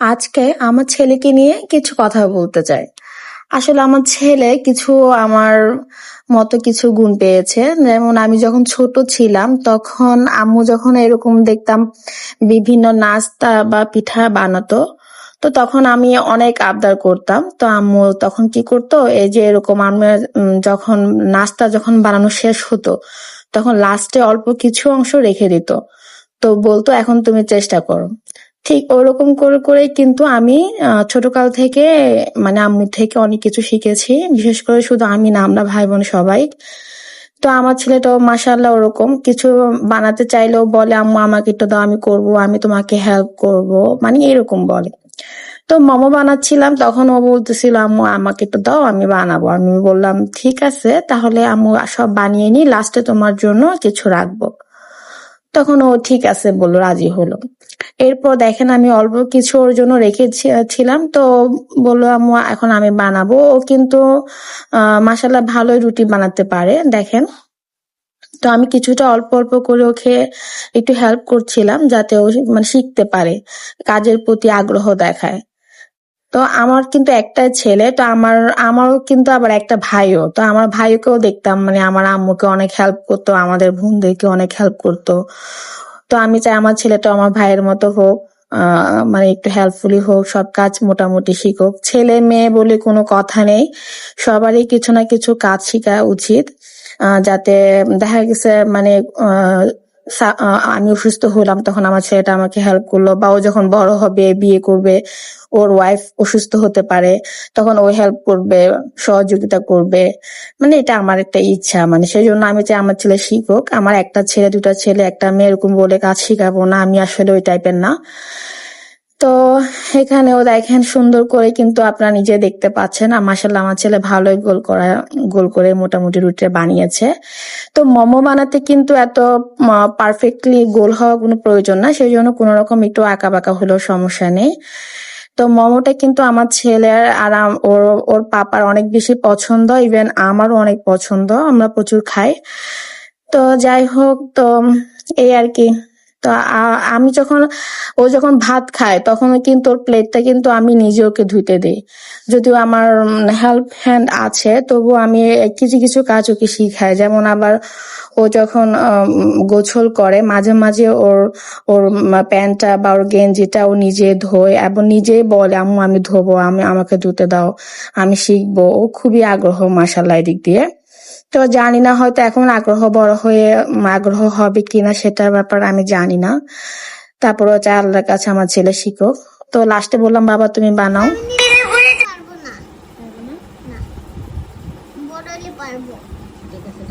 আজকে আমার ছেলেকে নিয়ে কিছু কথা বলতে চাই। আসলে আমার ছেলে কিছু আমার মতো কিছু গুণ পেয়েছে। যেমন আমি যখন ছোট ছিলাম, তখন আম্মু যখন এরকম দেখতাম বিভিন্ন নাস্তা বা পিঠা বানাতো, তো তখন আমি অনেক আবদার করতাম। তো আম্মু তখন কি করতো, এই যে এরকম আমি যখন নাস্তা যখন বানানো শেষ হতো, তখন লাস্টে অল্প কিছু অংশ রেখে দিত। তো বলতো, এখন তুমি চেষ্টা করো। ঠিক ওরকম করে করে কিন্তু আমি ছোটকাল থেকে মানে আম্মু থেকে অনেক কিছু শিখেছি। বিশেষ করে শুধু আমি না, আমরা ভাই বোন সবাই। তো আমার ছেলেটাও মাসাল্লাহ ওরকম। কিছু বানাতে চাইলেও বলে, আম্মু, আমাকে একটু দাও, আমি করব, আমি তোমাকে হেল্প করব। মানে এরকম বলে। তো মোমো বানাচ্ছিলাম, তখন ও বলতেছিল, আম্মু, আমাকে একটু দাও, আমি বানাবো। আমি বললাম, ঠিক আছে, তাহলে আম্মু সব বানিয়ে নি লাস্টে তোমার জন্য কিছু রাখব। তখন ও ঠিক আছে বলল, রাজি হলো। এরপর দেখেন আমি অল্প কিছু ওর জন্য রেখেছিলাম, তো বলল, আম্মু, এখন আমি বানাবো। ও কিন্তু মাসাল্লাহ ভালোই রুটি বানাতে পারে, দেখেন। তো আমি কিছুটা অল্প অল্প করে ওকে একটু হেল্প করছিলাম, যাতে ও মানে শিখতে পারে, কাজের প্রতি আগ্রহ দেখায়। তো আমার কিন্তু একটা ছেলে, তো আমার, আমারও কিন্তু আবার একটা ভাইও। তো আমার ভাইকেও দেখতাম মানে আমার আম্মুকে অনেক হেল্প করতো, আমাদের বোনদেরকে অনেক হেল্প করতো। তো আমি চাই আমার ছেলেটা আমার ভাইয়ের মতো হোক মানে একটু হেল্পফুলি হোক, সব কাজ মোটামুটি শিখুক। ছেলে মেয়ে বলে কোনো কথা নেই, সবারই কিছু না কিছু কাজ শেখা উচিত যাতে দেখা গেছে মানে আমি অসুস্থ হলাম, তখন আমার ছেলেটা আমাকে হেল্প করল, বা ও যখন বড় হবে, বিয়ে করবে, ওর ওয়াইফ অসুস্থ হতে পারে, তখন ও হেল্প করবে, সহযোগিতা করবে। মানে এটা আমার একটা ইচ্ছা মানে সেই জন্য আমি চাই আমার ছেলে শিখুক। আমার একটা ছেলে, দুটা ছেলে, একটা মেয়ে এরকম বলে কাজ শিখাবো না, আমি আসলে ওই টাইপের না। তো এখানেও দেখেন সুন্দর করে কিন্তু আপনারা নিজে দেখতে পাচ্ছেন। মাসাল্লাহ আমার ছেলে ভালোই গোল করা, গোল করে মোটামুটি রুটি বানিয়েছে। তো মোমো বানাতে কিন্তু এত পারফেক্টলি গোল হওয়া কোনো প্রয়োজন না। সেই জন্য কোনো রকম একটু আঁকা বাঁকা হলেও সমস্যা নেই। তো মোমোটা কিন্তু আমার ছেলের আর ওর ওর পাপার অনেক বেশি পছন্দ। ইভেন আমারও অনেক পছন্দ। আমরা প্রচুর খাই। তো যাই হোক, তো এই আর কি। তো আমি যখন, ও যখন ভাত খায়, তখন কিন্তু ওর প্লেটটা কিন্তু আমি নিজে ওকে ধুইতে দিই। যদিও আমার হেল্প হ্যান্ড আছে তবু আমি কিছু কিছু কাজ ওকে শিখাই। যেমন আবার ও যখন গোসল করে, মাঝে মাঝে ওর ওর প্যান্টটা বা ওর গেঞ্জিটা ও নিজে ধোয় এবং নিজেই বলে আমি ধোবো, আমি, আমাকে ধুতে দাও, আমি শিখব। ও খুবই আগ্রহ মাসাল্লাহ এদিক দিয়ে। তো জানি না হয়তো এখন আগ্রহ বড় হয়ে আগ্রহ হবে কিনা সেটার ব্যাপার আমি জানি না। তারপরে হচ্ছে আল্লাহর কাছে আমার ছেলে শিখুক তো লাস্টে বললাম বাবা তুমি বানাও। পারব না। না বড় হলে পারব। ঠিক আছে